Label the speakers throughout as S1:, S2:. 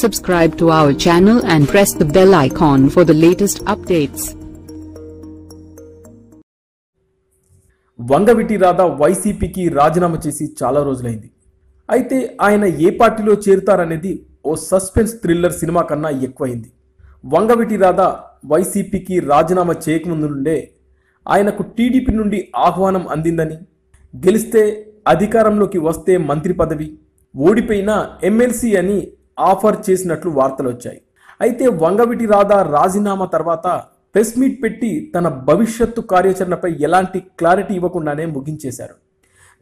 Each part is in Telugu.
S1: Subscribe to our channel and press the bell icon for the latest updates.
S2: Vangaveeti Radha వైసీపీకి రాజీనామా చేసి చాలా రోజులైంది అయితే ఆయన ఏ పార్టీలో చేరుతారనేది ఓ సస్పెన్స్ థ్రిల్లర్ సినిమా కన్నా ఎక్కువైంది వంగవిటి రాధా వైసీపీకి రాజీనామా చేయకముందు నుండే ఆయనకు టీడీపీ నుండి ఆహ్వానం అందిందని గెలిస్తే అధికారంలోకి వస్తే మంత్రి పదవి ఓడిపోయినా ఎమ్మెల్సీ అని ఆఫర్ చేసినట్లు వార్తలు వచ్చాయి అయితే వంగవిటి రాధా రాజీనామా తర్వాత ప్రెస్ మీట్ పెట్టి తన భవిష్యత్తు కార్యాచరణపై ఎలాంటి క్లారిటీ ఇవ్వకుండానే ముగించేశారు.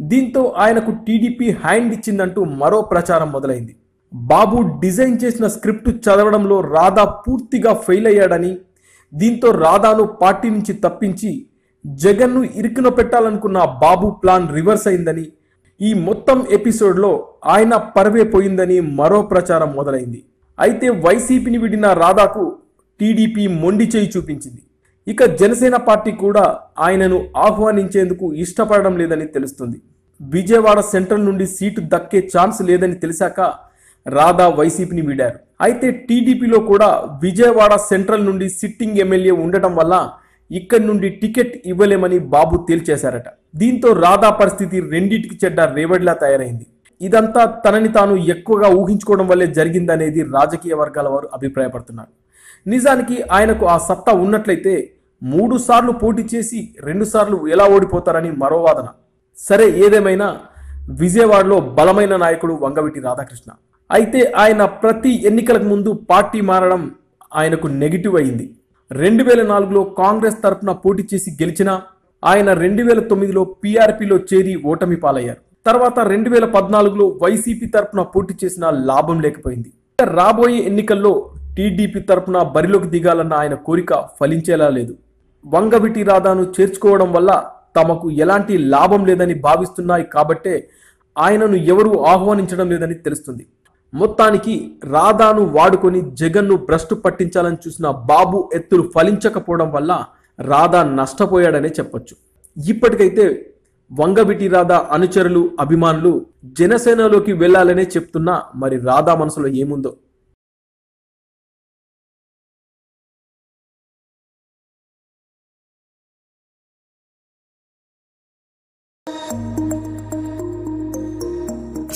S2: దీంతో ఆయనకు టీడీపీ హ్యాండ్ ఇచ్చిందంటూ మరో ప్రచారం మొదలైంది. బాబు డిజైన్ చేసిన స్క్రిప్ట్ చదవడంలో రాధా పూర్తిగా ఫెయిల్ అయ్యాడని దీంతో రాధాను పార్టీ నుంచి తప్పించి జగన్ను ఇరుకున పెట్టాలనుకున్న బాబు ప్లాన్ రివర్స్ అయిందని ఈ మొత్తం ఎపిసోడ్లో ఆయన పరవే పోయిందని మరో ప్రచారం మొదలైంది. అయితే వైసీపీని విడిన రాధాకు టీడీపీ మొండి చేయి చూపించింది. ఇక జనసేన పార్టీ కూడా ఆయనను ఆహ్వానించేందుకు ఇష్టపడడం లేదని తెలుస్తుంది. విజయవాడ సెంట్రల్ నుండి సీటు దక్కే ఛాన్స్ లేదని తెలిసాక రాధా వైసీపీని వీడారు. అయితే టీడీపీలో కూడా విజయవాడ సెంట్రల్ నుండి సిట్టింగ్ ఎమ్మెల్యే ఉండటం వల్ల ఇక్కడి నుండి టికెట్ ఇవ్వలేమని బాబు తేల్చేశారట. దీంతో రాధా పరిస్థితి రెండింటికి చెడ్డ రేవడిలా తయారైంది. ఇదంతా తనని తాను ఎక్కువగా ఊహించుకోవడం వల్లే జరిగిందనేది రాజకీయ వర్గాల వారు అభిప్రాయపడుతున్నారు. నిజానికి ఆయనకు ఆ సత్తా ఉన్నట్లయితే మూడు సార్లు పోటీ చేసి రెండు సార్లు ఎలా ఓడిపోతారని మరో వాదన. సరే ఏదేమైనా విజయవాడలో బలమైన నాయకుడు వంగవిటి రాధాకృష్ణ. అయితే ఆయన ప్రతి ఎన్నికలకు ముందు పార్టీ మారడం ఆయనకు నెగిటివ్ అయింది. రెండు వేల నాలుగులో కాంగ్రెస్ తరపున పోటీ చేసి గెలిచినా ఆయన రెండు వేల తొమ్మిదిలో పీఆర్పీలో చేరి ఓటమి పాలయ్యారు. తర్వాత రెండు వేల పద్నాలుగులో వైసీపీ తరపున పోటీ చేసిన లాభం లేకపోయింది. రాబోయే ఎన్నికల్లో టీడీపీ తరపున బరిలోకి దిగాలన్న ఆయన కోరిక ఫలించేలా లేదు. వంగవిటి రాధాను చేర్చుకోవడం వల్ల తమకు ఎలాంటి లాభం లేదని భావిస్తున్నాయి కాబట్టే ఆయనను ఎవరూ ఆహ్వానించడం లేదని తెలుస్తుంది. మొత్తానికి రాధాను వాడుకొని జగన్ను భ్రష్టు పట్టించాలని చూసిన బాబు ఎత్తులు ఫలించకపోవడం వల్ల రాధా నష్టపోయాడనే చెప్పొచ్చు. ఇప్పటికైతే వంగవిటి రాధా అనుచరులు అభిమానులు జనసేనలోకి వెళ్ళాలనే చెప్తున్నా మరి రాధా మనసులో ఏముందో?